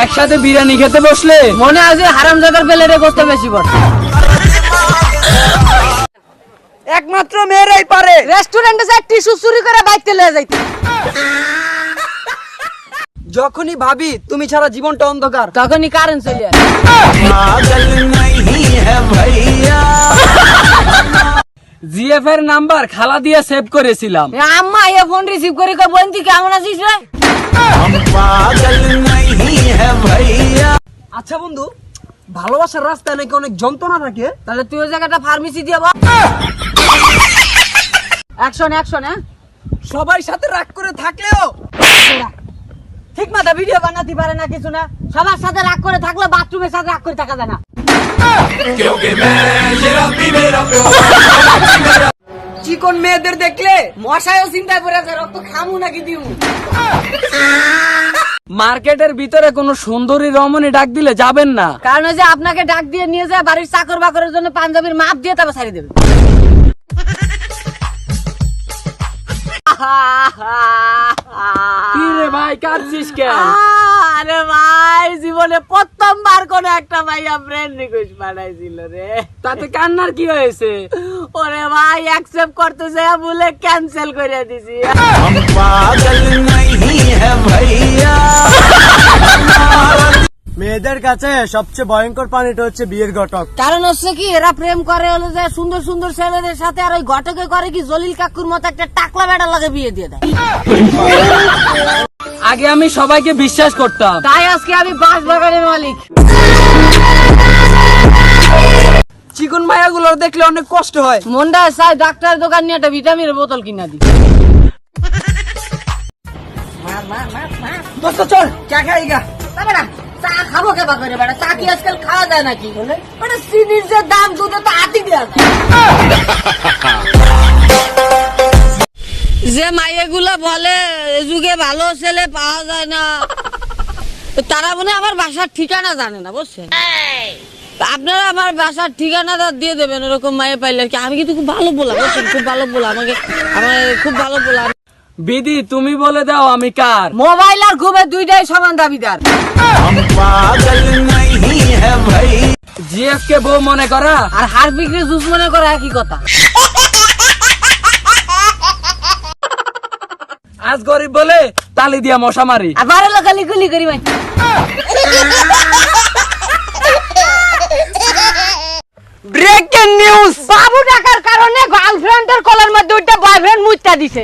একসাথে বিরিয়ানি খেতে বসলে মনে হয় যে হারামজাদার প্লেটে গোস্ত বেশি পড়ে একমাত্র মেয়েরাই পারে। রেস্টুরেন্টে যায় টিস্যু চুরি করে বাইতে লয়ে যাইতে। যখনই ভাবি তুমি ছাড়া জীবনটা অন্ধকার তখনই কারেন্ট চলে আসে। জিএফ এর নাম্বার খালা দিয়ে সেভ করেছিলাম। আম্মা এ ফোন রিসিভ করে কই বন্তি কেমন আছিস রে? আচ্ছা বন্ধু ভালোবাসার রাস্তায় নাকি অনেক যন্ত্রণা থাকে? তাহলে তুই ওই জায়গাটা ফার্মেসি দিয়ে বল। অ্যাকশন অ্যাকশন হ্যাঁ? সবাই সাথে রাগ করে থাকলেও ঠিক মাথা ভিডিও বানাতে পারে না কিছু না। সবার সাথে রাগ করে থাকলে বাথরুমের সাথে রাগ করে থাকা যায় না। চিকন মেয়েদের দেখলে মশাইও চিন্তায় পড়ে আছে রক্ত খামু নাকি দিমু? মার্কেটের ভিতরে কোন সুন্দরী রমণী ডাক দিলে যাবেন না। কারণ ওই যে আপনাকে ডাক দিয়ে নিয়ে যায় বাড়ির চাকর বাকরের জন্য পাঞ্জাবির মাপ দিয়ে তারপর ছাড়ি দেবে। কি রে ভাই কাঁদছিস কেন? আরে ভাই জীবনে প্রথমবার কোন একটা ভাইয়া ফ্রেন্ড রিকোয়েস্ট পাঠাইছিল রে। তাতে কান্নার কি হয়েছে? ওরে ভাই অ্যাকসেপ্ট করতে যায় বলে ক্যান্সেল করে দিছি। মেয়েদের কাছে সবচেয়ে ভয়ঙ্কর প্রাণীটা হচ্ছে বিয়ের ঘটক। কারণ হচ্ছে কি এরা প্রেম করে হলো যে সুন্দর সুন্দর ছেলেদের সাথে আর ওই ঘটকে করে কি জলিল কাকুর মতো একটা টাকলা বেড়া লাগে বিয়ে দিয়ে দেয়। আগে আমি সবাইকে বিশ্বাস করতাম। তাই আজকে আমি বাস বাগানের মালিক। চিকন মায়াগুলো দেখলে অনেক কষ্ট হয়। মনটা চাই ডাক্তার দোকান নিয়ে একটা ভিটামিনের বোতল কিনা দি দোস্ত চল চা খাই গা। চা খাব কেবা করে বেটা? চা কি আজকাল খাওয়া যায় নাকি? মানে চিনির যে দাম দুধে তো আতি দেওয়া যে মাইয়েগুলো বলে ভালো ছেলে পাওয়া যায় না। তারা মনে আমার বাসার ঠিকানা জানে না বুঝছেন? আপনারা আমার বাসার ঠিকানাটা দিয়ে দেবেন ওরকম মায়ে পাইলে আর কি? আমি কিন্তু খুব ভালো বলা বুঝছেন? খুব ভালো বলা আমাকে আমার খুব ভালো বলা। বিধি তুমি বলে দাও আমি কার? মোবাইল আর ঘুমে দুইটাই সমান দাবিদার। জিএফ কে বউ মনে করা? আর হার বিক্রি জুস মনে করা একই কথা। আজ গরিব বলে তালি দিয়া মশা মারি। আর বারো লোকালি গুলি করি মাই ব্রেকিং নিউজ বাবু ডাকার কারণে গার্লফ্রেন্ডের কলার মধ্যে দুইটা বয়ফ্রেন্ড মুচটা দিছে।